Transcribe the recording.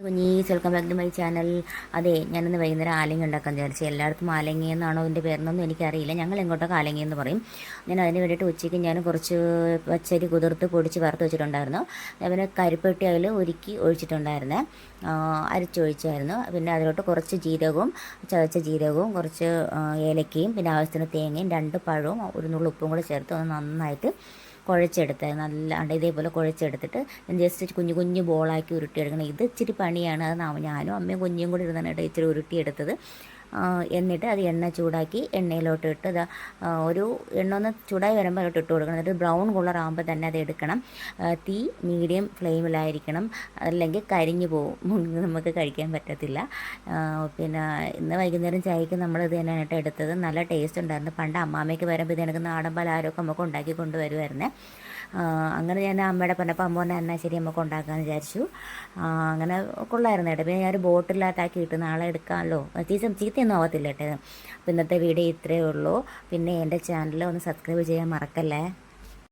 കുഞ്ഞീസ് welcome back to my channel അതെ ഞാനിന്ന് വൈകുന്നേരം ആലങ്ങി ഉണ്ടാക്കാൻ വിചാരിച്ചു. എല്ലായിടത്തും ആലങ്ങി എന്നാണോ അതിന്റെ പേരെന്നൊന്നും എനിക്കറിയില്ല. ഞങ്ങൾ എങ്ങോട്ടൊക്കെ ആലങ്ങി എന്ന് പറയും. ഞാൻ അതിന് വേണ്ടിയിട്ട് ഉച്ചയ്ക്ക് ഞാൻ കുറച്ച് പച്ചരി കുതിർത്ത് പൊടിച്ച് വറുത്ത് വെച്ചിട്ടുണ്ടായിരുന്നു. പിന്നെ കരിപ്പെട്ടി അതിൽ ഒരുക്കി ഒഴിച്ചിട്ടുണ്ടായിരുന്നേ. അരിച്ചൊഴിച്ചായിരുന്നു പിന്നെ അതിലോട്ട് കുറച്ച് ജീരകവും ചതച്ച ജീരകവും കുറച്ച് ഏലക്കയും പിന്നെ ആവശ്യത്തിന് തേങ്ങയും രണ്ട് പഴവും ഒരു നുള്ളു ഉപ്പും കൂടെ ചേർത്ത് ഒന്ന് നന്നായിട്ട് കുഴച്ചെടുത്ത് നല്ല ഇതേപോലെ കുഴച്ചെടുത്തിട്ട് ജസ്റ്റ് കുഞ്ഞു കുഞ്ഞു ബോളാക്കി ഉരുട്ടിയെടുക്കണം. ഇത് ഇച്ചിരി പണിയാണ്. അത് ഞാനും അമ്മയും കുഞ്ഞും കൂടി ഇരുന്നാണ് ഇച്ചിരി ഉരുട്ടിയെടുത്തത്. എന്നിട്ട് അത് എണ്ണ ചൂടാക്കി എണ്ണയിലോട്ട് ഇട്ട് ഇതാ ഒരു എണ്ണ ഒന്ന് ചൂടായി വരുമ്പോൾ അതിലോട്ട് ഇട്ട് കൊടുക്കണം. എന്നിട്ട് ബ്രൗൺ കളർ ആകുമ്പോൾ തന്നെ അത് എടുക്കണം. തീ മീഡിയം ഫ്ലെയിമിലായിരിക്കണം. അല്ലെങ്കിൽ കരിഞ്ഞു പോകും. നമുക്ക് കഴിക്കാൻ പറ്റത്തില്ല. പിന്നെ ഇന്ന് വൈകുന്നേരം ചായക്ക് നമ്മൾ ഇത് തന്നെയാണ് കേട്ടോ എടുത്തത്. നല്ല ടേസ്റ്റ് ഉണ്ടായിരുന്നു. പണ്ട് അമ്മാമ്മയ്ക്ക് വരുമ്പോൾ ഇത് എനിക്ക് നാടൻ പലഹാരമൊക്കെ നമുക്ക് ഉണ്ടാക്കി കൊണ്ടുവരുമായിരുന്നേ അങ്ങനെ ഞാൻ അമ്മയുടെ പറഞ്ഞപ്പോൾ അമ്മ പറഞ്ഞാൽ എന്നാൽ ശരി നമുക്ക് ഉണ്ടാക്കാമെന്ന് വിചാരിച്ചു. അങ്ങനെ കൊള്ളായിരുന്നു കേട്ടോ. പിന്നെ ഞാൻ ബോട്ടിലാത്താക്കി ഇട്ട്. നാളെ എടുക്കാമല്ലോ. ചീത്ത ചീത്തയൊന്നും ആവത്തില്ല അപ്പോൾ ഇന്നത്തെ വീഡിയോ ഇത്രയേ ഉള്ളൂ. പിന്നെ എന്റെ ചാനൽ ഒന്ന് സബ്സ്ക്രൈബ് ചെയ്യാൻ മറക്കല്ലേ?